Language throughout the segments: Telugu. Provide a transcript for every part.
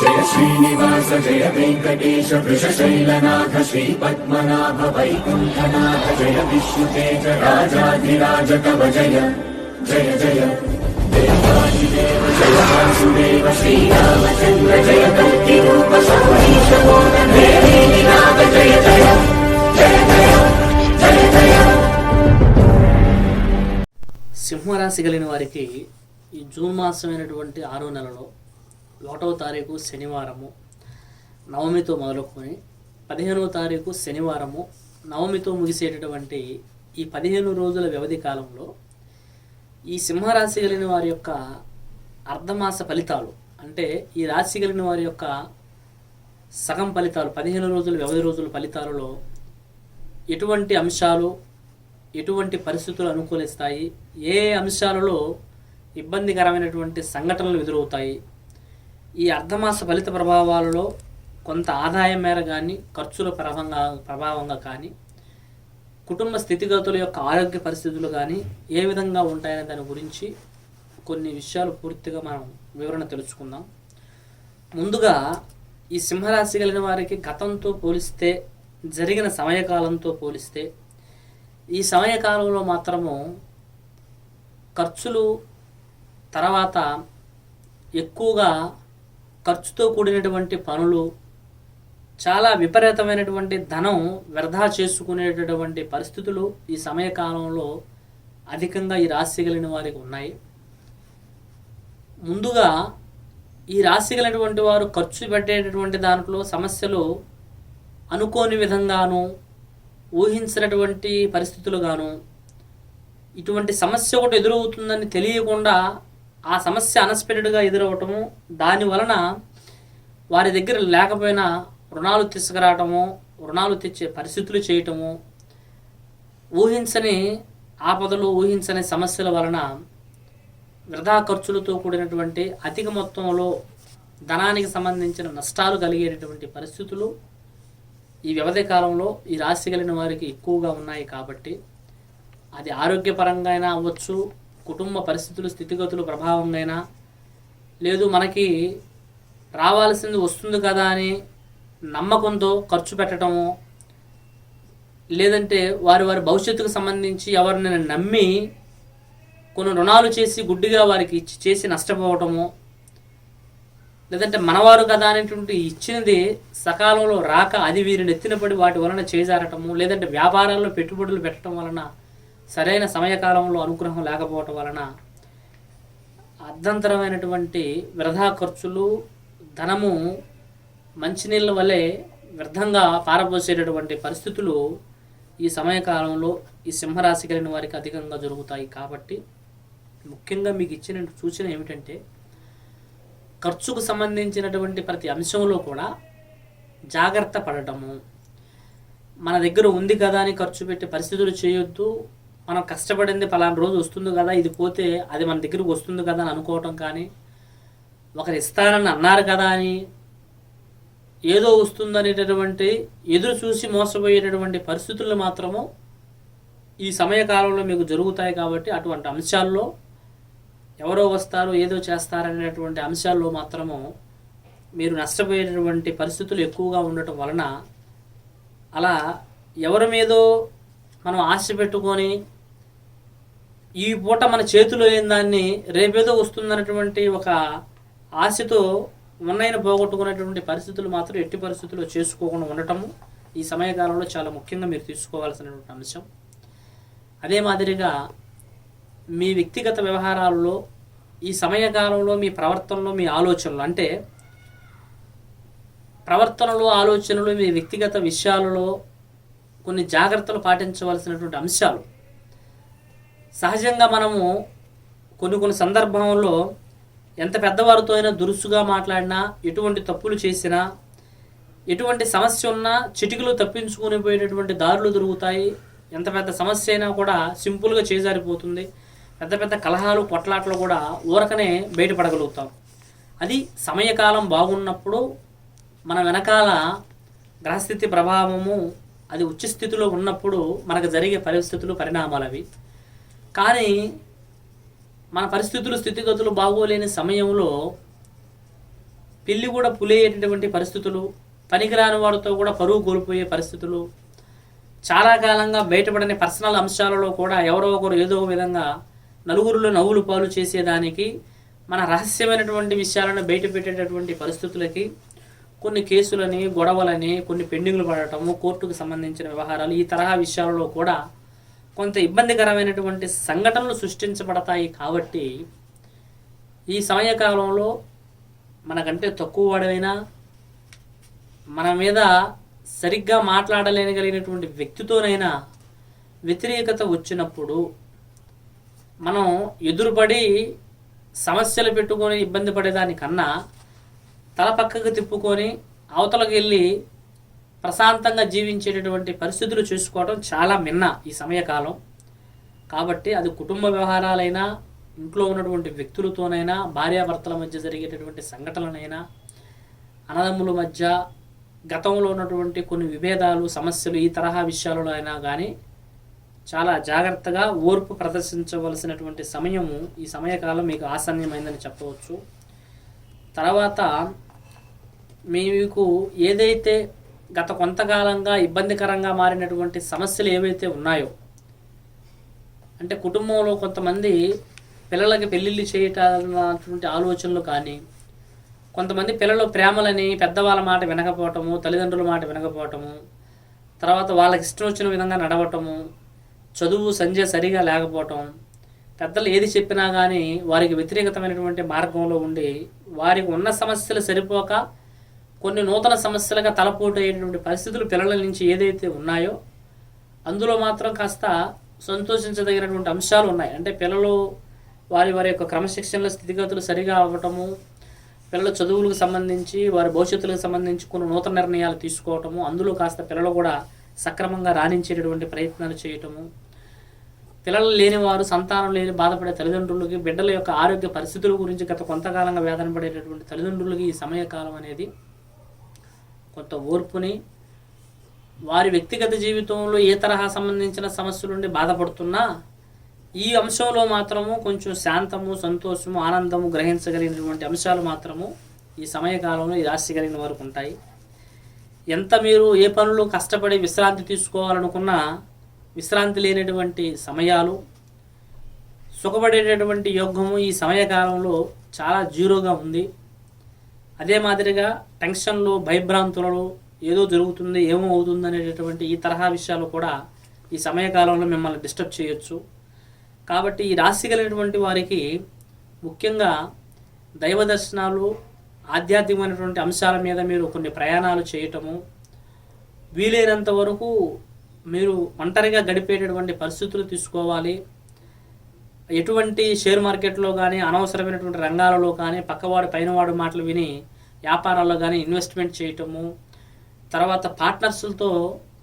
జయ శ్రీనివాస జయ వెంకటేశ వృషశైలనాథ శ్రీ పద్మనాభ వైకుంఠనాథ జయ విష్ణుతేజ రాజాధిరాజ కవ జయ జయ జయ. దేవాదిదేవ జయ వాసుదేవ శ్రీరామచంద్ర జయ కల్కి రూప సౌరీశ నాథ జయ జయ జయ జయ జయ జయ. సింహరాశి కలిగిన వారికి ఈ జూన్ మాసమైనటువంటి ఆరో నెలలో ఒకటవ తారీఖు శనివారము నవమితో మొదలుకొని పదిహేనవ తారీఖు శనివారము నవమితో ముగిసేటటువంటి ఈ పదిహేను రోజుల వ్యవధి కాలంలో ఈ సింహరాశి కలిగిన వారి యొక్క అర్ధమాస ఫలితాలు అంటే ఈ రాశి కలిగిన వారి యొక్క సగం ఫలితాలు పదిహేను రోజుల వ్యవధి రోజుల ఫలితాలలో ఎటువంటి అంశాలు ఎటువంటి పరిస్థితులు అనుకూలిస్తాయి ఏ అంశాలలో ఇబ్బందికరమైనటువంటి సంఘటనలు ఎదురవుతాయి ఈ అర్ధమాస ఫలిత ప్రభావాలలో కొంత ఆదాయం మేర కానీ ఖర్చుల ప్రభంగా ప్రభావంగా కానీ కుటుంబ స్థితిగతుల యొక్క ఆరోగ్య పరిస్థితులు కానీ ఏ విధంగా ఉంటాయనే దాని గురించి కొన్ని విషయాలు పూర్తిగా మనం వివరణ తెలుసుకుందాం. ముందుగా ఈ సింహరాశి కలిగిన వారికి గతంతో పోలిస్తే జరిగిన సమయకాలంతో పోలిస్తే ఈ సమయకాలంలో మాత్రము ఖర్చులు తర్వాత ఎక్కువగా ఖర్చుతో కూడినటువంటి పనులు చాలా విపరీతమైనటువంటి ధనం వ్యర్థా చేసుకునేటటువంటి పరిస్థితులు ఈ సమయకాలంలో అధికంగా ఈ రాశి కలిగిన వారికి ఉన్నాయి. ముందుగా ఈ రాశి కలిగినటువంటి వారు ఖర్చు పెట్టేటటువంటి దాంట్లో సమస్యలు అనుకోని విధంగాను ఊహించినటువంటి పరిస్థితులుగాను ఇటువంటి సమస్య ఒకటి ఎదురవుతుందని తెలియకుండా ఆ సమస్య అన్ఎక్స్పెక్టెడ్గా ఎదురవటము దాని వలన వారి దగ్గర లేకపోయినా రుణాలు తీసుకురావటము రుణాలు తెచ్చే పరిస్థితులు చేయటము ఊహించని ఆపదలు ఊహించని సమస్యల వలన వృధా ఖర్చులతో కూడినటువంటి అధిక మొత్తంలో ధనానికి సంబంధించిన నష్టాలు కలిగేటటువంటి పరిస్థితులు ఈ వ్యవధి కాలంలో ఈ రాశి కలిగిన వారికి ఎక్కువగా ఉన్నాయి కాబట్టి అది ఆరోగ్యపరంగా అయినా అవ్వచ్చు కుటుంబ పరిస్థితులు స్థితిగతులు ప్రభావంగా అయినా లేదు మనకి రావాల్సింది వస్తుంది కదా అని నమ్మకంతో ఖర్చు పెట్టడము లేదంటే వారి వారి భవిష్యత్తుకు సంబంధించి ఎవరిని నమ్మి కొన్ని రుణాలు చేసి గుడ్డిగా వారికి ఇచ్చి చేసి నష్టపోవటము లేదంటే మనవారు కదా అనేటువంటి ఇచ్చినది సకాలంలో రాక అది వీరిని ఎత్తినపడి వాటి వలన చేజారటము లేదంటే వ్యాపారాల్లో పెట్టుబడులు పెట్టడం వలన సరైన సమయకాలంలో అనుగ్రహం లేకపోవటం వలన అర్ధంతరమైనటువంటి వృధా ఖర్చులు ధనము మంచినీళ్ళ వలె వ్యర్థంగా పారబోసేటటువంటి పరిస్థితులు ఈ సమయకాలంలో ఈ సింహరాశి కలిగిన వారికి అధికంగా జరుగుతాయి. కాబట్టి ముఖ్యంగా మీకు ఇచ్చిన సూచన ఏమిటంటే ఖర్చుకు సంబంధించినటువంటి ప్రతి అంశంలో కూడా జాగ్రత్త పడటము. మన దగ్గర ఉంది కదా అని ఖర్చు పెట్టే పరిస్థితులు చేయొద్దు. మనం కష్టపడింది పలానా రోజు వస్తుంది కదా ఇది పోతే అది మన దగ్గరకు వస్తుంది కదా అని అనుకోవటం కానీ ఒకరు ఇస్తారని అన్నారు కదా అని ఏదో వస్తుందనేటటువంటి ఎదురు చూసి మోసపోయేటటువంటి పరిస్థితులు మాత్రము ఈ సమయకాలంలో మీకు జరుగుతాయి కాబట్టి అటువంటి అంశాల్లో ఎవరో వస్తారు ఏదో చేస్తారనేటువంటి అంశాల్లో మాత్రము మీరు నష్టపోయేటటువంటి పరిస్థితులు ఎక్కువగా ఉండటం వలన అలా ఎవరి మీదో మనం ఆశ పెట్టుకొని ఈ పూట మన చేతిలో లేని దాన్ని రేపేదో వస్తుందన్నటువంటి ఒక ఆశతో ఉన్నైన పోగొట్టుకునేటువంటి పరిస్థితులు మాత్రం ఎట్టి పరిస్థితుల్లో చేసుకోకుండా ఉండటము ఈ సమయకాలంలో చాలా ముఖ్యంగా మీరు తీసుకోవాల్సినటువంటి అంశం. అదే మాదిరిగా మీ వ్యక్తిగత వ్యవహారాల్లో ఈ సమయకాలంలో మీ ప్రవర్తనలో మీ ఆలోచనలు అంటే ప్రవర్తనలో ఆలోచనలు మీ వ్యక్తిగత విషయాలలో కొన్ని జాగ్రత్తలు పాటించవలసినటువంటి అంశాలు. సహజంగా మనము కొన్ని కొన్ని సందర్భంలో ఎంత పెద్దవారితో అయినా దురుసుగా మాట్లాడినా ఎటువంటి తప్పులు చేసినా ఎటువంటి సమస్య ఉన్నా చిటికలు తప్పించుకుని పోయేటటువంటి దారులు దొరుకుతాయి. ఎంత పెద్ద సమస్య అయినా కూడా సింపుల్గా చేజారిపోతుంది. పెద్ద పెద్ద కలహాలు పొట్లాట్లు కూడా ఊరకనే బయటపడగలుగుతాం. అది సమయకాలం బాగున్నప్పుడు మన వెనకాల గ్రహస్థితి ప్రభావము అది ఉచ్చస్థితిలో ఉన్నప్పుడు మనకు జరిగే పరిస్థితులు పరిణామాలు అవి. కానీ మన పరిస్థితులు స్థితిగతులు బాగోలేని సమయంలో పిల్లి కూడా పులేయేటటువంటి పరిస్థితులు పనికిరాని వాడితో కూడా పరువు కోల్పోయే పరిస్థితులు చాలా కాలంగా బయటపడని పర్సనల్ అంశాలలో కూడా ఎవరో ఒకరు ఏదో ఒక విధంగా నలుగురిలో నవ్వులు పాలు చేసేదానికి మన రహస్యమైనటువంటి విషయాలను బయట పెట్టేటటువంటి పరిస్థితులకి కొన్ని కేసులని గొడవలని కొన్ని పెండింగ్లు పడటము కోర్టుకు సంబంధించిన వ్యవహారాలు ఈ తరహా విషయాలలో కూడా కొంత ఇబ్బందికరమైనటువంటి సంఘటనలు సృష్టించబడతాయి కాబట్టి ఈ సమయకాలంలో మనకంటే తక్కువ వాడైనా మన మీద సరిగ్గా మాట్లాడలేనగలిగినటువంటి వ్యక్తితోనైనా వ్యతిరేకత వచ్చినప్పుడు మనం ఎదురుపడి సమస్యలు పెట్టుకొని ఇబ్బంది పడేదానికన్నా తల పక్కకు తిప్పుకొని అవతలకు వెళ్ళి ప్రశాంతంగా జీవించేటటువంటి పరిస్థితులు చూసుకోవడం చాలా మిన్న ఈ సమయకాలం. కాబట్టి అది కుటుంబ వ్యవహారాలైనా ఇంట్లో ఉన్నటువంటి వ్యక్తులతోనైనా భార్యాభర్తల మధ్య జరిగేటటువంటి సంఘటనలైనా అన్నదమ్ముల మధ్య గతంలో ఉన్నటువంటి కొన్ని విభేదాలు సమస్యలు ఈ తరహా విషయాలలో అయినా కానీ చాలా జాగ్రత్తగా ఓర్పు ప్రదర్శించవలసినటువంటి సమయము ఈ సమయకాలం మీకు ఆసన్యమైందని చెప్పవచ్చు. తర్వాత మీకు ఏదైతే గత కొంతకాలంగా ఇబ్బందికరంగా మారినటువంటి సమస్యలు ఏవైతే ఉన్నాయో అంటే కుటుంబంలో కొంతమంది పిల్లలకి పెళ్ళిళ్ళు చేయటటువంటి ఆలోచనలు కానీ కొంతమంది పిల్లలు ప్రేమలని పెద్దవాళ్ళ మాట వినకపోవటము తల్లిదండ్రుల మాట వినకపోవటము తర్వాత వాళ్ళకి ఇష్టం వచ్చిన విధంగా నడవటము చదువు సంధ్య సరిగా లేకపోవటం పెద్దలు ఏది చెప్పినా కానీ వారికి వ్యతిరేకతమైనటువంటి మార్గంలో ఉండి వారికి ఉన్న సమస్యలు సరిపోక కొన్ని నూతన సమస్యలుగా తలపోటు అయ్యేటువంటి పరిస్థితులు పిల్లల నుంచి ఏదైతే ఉన్నాయో అందులో మాత్రం కాస్త సంతోషించదగినటువంటి అంశాలు ఉన్నాయి. అంటే పిల్లలు వారి వారి యొక్క క్రమశిక్షణల స్థితిగతులు సరిగా అవ్వటము పిల్లల చదువులకు సంబంధించి వారి భవిష్యత్తులకు సంబంధించి కొన్ని నూతన నిర్ణయాలు తీసుకోవటము అందులో కాస్త పిల్లలు కూడా సక్రమంగా రాణించేటటువంటి ప్రయత్నాలు చేయటము పిల్లలు లేని వారు సంతానం లేని బాధపడే తల్లిదండ్రులకి బిడ్డల యొక్క ఆరోగ్య పరిస్థితుల గురించి గత కొంతకాలంగా వేదన పడేటటువంటి తల్లిదండ్రులకి ఈ సమయకాలం అనేది కొంత ఓర్పుని వారి వ్యక్తిగత జీవితంలో ఏ తరహా సంబంధించిన సమస్యలుండి బాధపడుతున్నా ఈ అంశంలో మాత్రము కొంచెం శాంతము సంతోషము ఆనందము గ్రహించగలిగినటువంటి అంశాలు మాత్రము ఈ సమయకాలంలో ఈ రాశి కలిగిన వారికి ఉంటాయి. ఎంత మీరు ఏ పనులు కష్టపడి విశ్రాంతి తీసుకోవాలనుకున్నా విశ్రాంతి లేనటువంటి సమయాలు సుఖపడేటటువంటి యోగము ఈ సమయకాలంలో చాలా జీరోగా ఉంది. అదే మాదిరిగా టెన్షన్లు భయభ్రాంతులలో ఏదో జరుగుతుంది ఏమో అవుతుంది అనేటటువంటి ఈ తరహా విషయాలు కూడా ఈ సమయకాలంలో మిమ్మల్ని డిస్టర్బ్ చేయొచ్చు. కాబట్టి ఈ రాశి కలిగినటువంటి వారికి ముఖ్యంగా దైవ దర్శనాలు ఆధ్యాత్మికమైనటువంటి అంశాల మీద మీరు కొన్ని ప్రయాణాలు చేయటము వీలైనంత వరకు మీరు ఒంటరిగా గడిపేటటువంటి పరిస్థితులు తీసుకోవాలి. ఎటువంటి షేర్ మార్కెట్లో కానీ అనవసరమైనటువంటి రంగాలలో కానీ పక్కవాడు పైనవాడు మాటలు విని వ్యాపారాల్లో కానీ ఇన్వెస్ట్మెంట్ చేయటము తర్వాత పార్ట్నర్స్లతో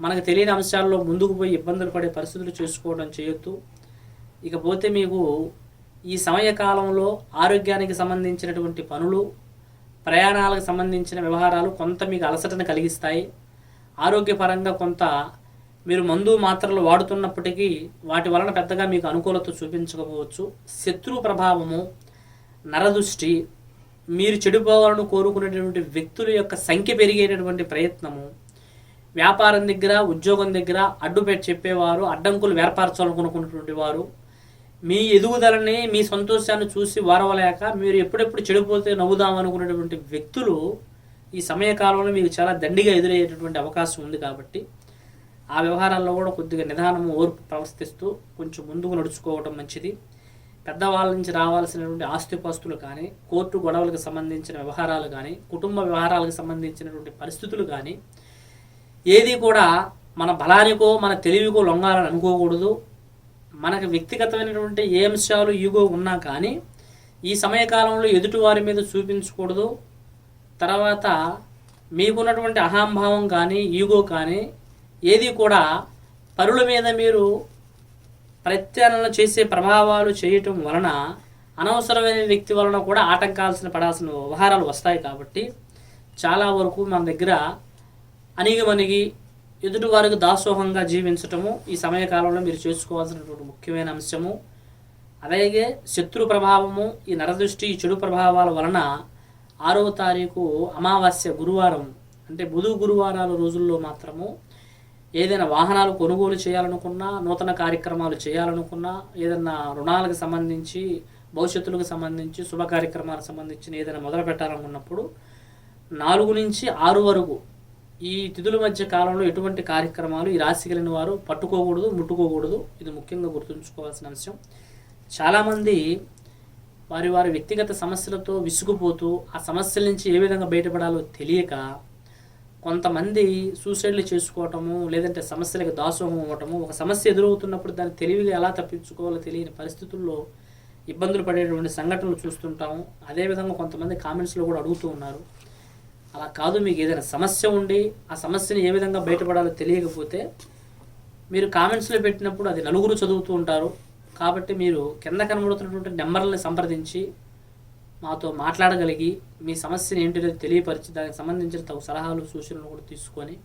మనకు తెలియని అంశాల్లో ముందుకు పోయి ఇబ్బందులు పడే పరిస్థితులు చేసుకోవడం చేయొద్దు. ఇకపోతే మీకు ఈ సమయకాలంలో ఆరోగ్యానికి సంబంధించినటువంటి పనులు ప్రయాణాలకు సంబంధించిన వ్యవహారాలు కొంత మీకు అలసటను కలిగిస్తాయి. ఆరోగ్యపరంగా కొంత మీరు మందు మాత్రలు వాడుతున్నప్పటికీ వాటి వలన పెద్దగా మీకు అనుకూలత చూపించకపోవచ్చు. శత్రు ప్రభావము నరదృష్టి మీరు చెడిపోవాలని కోరుకునేటువంటి వ్యక్తుల యొక్క సంఖ్య పెరిగేటటువంటి ప్రయత్నము వ్యాపారం దగ్గర ఉద్యోగం దగ్గర అడ్డుపెట్టి చెప్పేవారు అడ్డంకులు ఏర్పరచాలనుకున్నటువంటి వారు మీ ఎదుగుదలని మీ సంతోషాన్ని చూసి వారవలేక మీరు ఎప్పుడెప్పుడు చెడిపోతే నవ్వుదాం అనుకునేటువంటి వ్యక్తులు ఈ సమయకాలంలో మీకు చాలా దండిగా ఎదురయ్యేటటువంటి అవకాశం ఉంది కాబట్టి ఆ వ్యవహారాల్లో కూడా కొద్దిగా నిదానము ఓర్పు ప్రవర్తిస్తూ కొంచెం ముందుకు నడుచుకోవటం మంచిది. పెద్దవాళ్ళ నుంచి రావాల్సినటువంటి ఆస్తిపాస్తులు కానీ కోర్టు గొడవలకు సంబంధించిన వ్యవహారాలు కానీ కుటుంబ వ్యవహారాలకు సంబంధించినటువంటి పరిస్థితులు కానీ ఏది కూడా మన బలానికో మన తెలివికో లొంగాలని అనుకోకూడదు. మనకు వ్యక్తిగతమైనటువంటి ఏ అంశాలు ఈగో ఉన్నా కానీ ఈ సమయకాలంలో ఎదుటివారి మీద చూపించకూడదు. తర్వాత మీకున్నటువంటి అహంభావం కానీ ఈగో కానీ ఏది కూడా పరుల మీద మీరు ప్రత్యాలన చేసే ప్రభావాలు చేయటం వలన అనవసరమైన వ్యక్తి వలన కూడా ఆటంకాల్సిన పడాల్సిన వ్యవహారాలు వస్తాయి కాబట్టి చాలా వరకు మన దగ్గర అణిగిమణిగి ఎదుటి వారికి దాసోహంగా జీవించటము ఈ సమయకాలంలో మీరు చేసుకోవాల్సినటువంటి ముఖ్యమైన అంశము. అలాగే శత్రు ప్రభావము ఈ నరదృష్టి ఈ చెడు ప్రభావాల వలన ఆరవ తారీఖు అమావాస్య గురువారం అంటే బుధు గురువారాల రోజుల్లో మాత్రము ఏదైనా వాహనాలు కొనుగోలు చేయాలనుకున్నా నూతన కార్యక్రమాలు చేయాలనుకున్నా ఏదైనా రుణాలకు సంబంధించి భవిష్యత్తులకు సంబంధించి శుభ కార్యక్రమాలకు సంబంధించిన ఏదైనా మొదలు పెట్టాలనుకున్నప్పుడు నాలుగు నుంచి ఆరు వరకు ఈ తిథుల మధ్య కాలంలో ఎటువంటి కార్యక్రమాలు ఈ రాశి కలిగిన వారు పట్టుకోకూడదు ముట్టుకోకూడదు. ఇది ముఖ్యంగా గుర్తుంచుకోవాల్సిన అంశం. చాలామంది వారి వారి వ్యక్తిగత సమస్యలతో విసుగుపోతూ ఆ సమస్యల నుంచి ఏ విధంగా బయటపడాలో తెలియక కొంతమంది సూసైడ్లు చేసుకోవటము లేదంటే సమస్యలకు దాసోహం అవ్వటము ఒక సమస్య ఎదురవుతున్నప్పుడు దాన్ని తెలివిగా ఎలా తప్పించుకోవాలో తెలియని పరిస్థితుల్లో ఇబ్బందులు పడేటువంటి సంఘటనలు చూస్తుంటాము. అదేవిధంగా కొంతమంది కామెంట్స్లో కూడా అడుగుతూ ఉన్నారు. అలా కాదు మీకు ఏదైనా సమస్య ఉండి ఆ సమస్యని ఏ విధంగా బయటపడాలో తెలియకపోతే మీరు కామెంట్స్లో పెట్టినప్పుడు అది నలుగురు చదువుతూ ఉంటారు. కాబట్టి మీరు కింద కనబడుతున్నటువంటి నెంబర్లని సంప్రదించి మాతో మాట్లాడగలిగి మీ సమస్యను ఏంటో తెలియపరిచి దానికి సంబంధించిన తగు సలహాలు సూచనలు కూడా తీసుకొని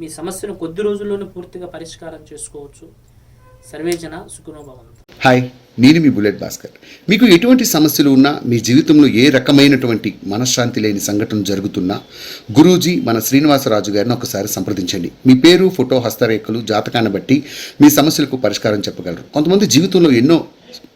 మీ సమస్యను కొద్ది రోజుల్లోనే పూర్తిగా పరిష్కారం చేసుకోవచ్చు. సర్వేజన సుఖనోభవంతు. హాయ్ నేను మీ బుల్లెట్ భాస్కర్. మీకు ఎటువంటి సమస్యలు ఉన్నా మీ జీవితంలో ఏ రకమైనటువంటి మనశ్శాంతి లేని సంఘటన జరుగుతున్నా గురూజీ మన శ్రీనివాసరాజు గారిని ఒకసారి సంప్రదించండి. మీ పేరు ఫోటో హస్తరేఖలు జాతకాన్ని బట్టి మీ సమస్యలకు పరిష్కారం చెప్పగలరు. కొంతమంది జీవితంలో ఎన్నో